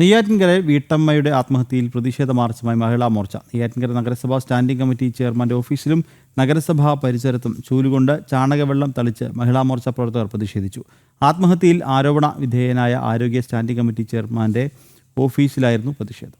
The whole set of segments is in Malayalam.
നെയ്യാറ്റിൻകര വീട്ടമ്മയുടെ ആത്മഹത്യയിൽ പ്രതിഷേധ മാർച്ചുമായി മഹിളാ മോർച്ച. നെയ്യാറ്റിൻകര നഗരസഭാ സ്റ്റാൻഡിംഗ് കമ്മിറ്റി ചെയർമാന്റെ ഓഫീസിലും നഗരസഭാ പരിസരത്തും ചൂലുകൊണ്ട് ചാണകവെള്ളം തളിച്ച് മഹിളാ മോർച്ച പ്രവർത്തകർ പ്രതിഷേധിച്ചു. ആത്മഹത്യയിൽ ആരോപണ വിധേയനായ ആരോഗ്യ സ്റ്റാൻഡിംഗ് കമ്മിറ്റി ചെയർമാന്റെ ഓഫീസിലായിരുന്നു പ്രതിഷേധം.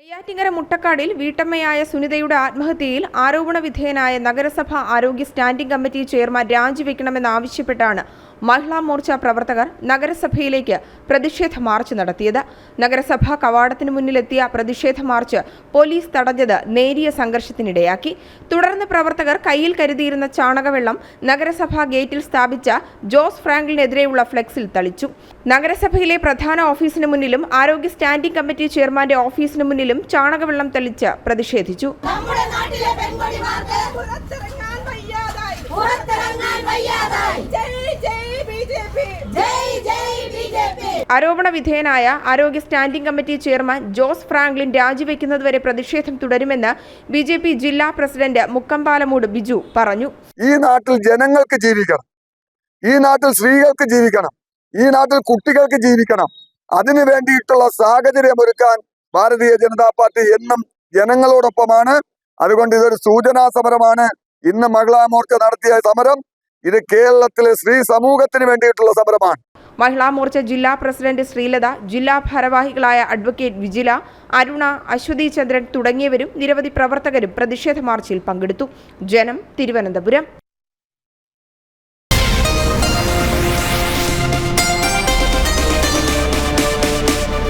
നെയ്യാറ്റിങ്ങര മുട്ടക്കാടിൽ വീട്ടമ്മയായ സുനിതയുടെ ആത്മഹത്യയിൽ ആരോപണ വിധേയനായ നഗരസഭ ആരോഗ്യ സ്റ്റാൻഡിംഗ് കമ്മിറ്റി ചെയർമാൻ രാജിവെക്കണമെന്നാവശ്യപ്പെട്ടാണ് മഹിളാ മോർച്ച പ്രവർത്തകർ നഗരസഭയിലേക്ക് പ്രതിഷേധ മാർച്ച് നടത്തിയത്. നഗരസഭാ കവാടത്തിന് മുന്നിലെത്തിയ പ്രതിഷേധ മാർച്ച് പോലീസ് തടഞ്ഞത് നേരിയ സംഘർഷത്തിനിടയാക്കി. തുടർന്ന് പ്രവർത്തകർ കയ്യിൽ കരുതിയിരുന്ന ചാണകവെള്ളം നഗരസഭാ ഗേറ്റിൽ സ്ഥാപിച്ച ജോസ് ഫ്രാങ്ക്ലിനെതിരെയുള്ള ഫ്ലെക്സിൽ തളിച്ചു. നഗരസഭയിലെ പ്രധാന ഓഫീസിന് മുന്നിലും ആരോഗ്യ സ്റ്റാൻഡിംഗ് കമ്മിറ്റി ചെയർമാന്റെ ഓഫീസിന് മുന്നിലും ചാണകവെള്ളം തളിച്ച് പ്രതിഷേധിച്ചു. ആരോപണ വിധേയനായ ആരോഗ്യ standing committee chairman Jose Franklin രാജിവെക്കുന്നതുവരെ പ്രതിഷേധം തുടരുമെന്ന് ബി ജെ പി ജില്ലാ പ്രസിഡന്റ് മുക്കമ്പാലമൂട് ബിജു പറഞ്ഞു. ഈ നാട്ടിൽ ജനങ്ങൾക്ക് ജീവിക്കണം. ഈ നാട്ടിൽ സ്ത്രീകൾക്ക് ജീവിക്കണം. ഈ നാട്ടിൽ കുട്ടികൾക്ക് ജീവിക്കണം. അതിനു വേണ്ടിയിട്ടുള്ള സാഹചര്യം ഒരുക്കാൻ ഭാരതീയ ജനതാ പാർട്ടി എന്നും ജനങ്ങളോടൊപ്പമാണ്. അതുകൊണ്ട് ഇതൊരു സൂചനാ സമരമാണ്. ഇന്ന് മഹിളാ മോർച്ച നടത്തിയ സമരം ഇത് കേരളത്തിലെ സ്ത്രീ സമൂഹത്തിന് വേണ്ടിയിട്ടുള്ള സമരമാണ്. മഹിളാ മോർച്ച ജില്ലാ പ്രസിഡന്റ് ശ്രീലത ജില്ലാ ഭാരവാഹികളായ അഡ്വക്കേറ്റ് വിജില അരുണ അശ്വതി ചന്ദ്രൻ തുടങ്ങിയവരും നിരവധി പ്രവർത്തകരും പ്രതിഷേധ മാർച്ചിൽ പങ്കെടുത്തു. ജനം തിരുവനന്തപുരം.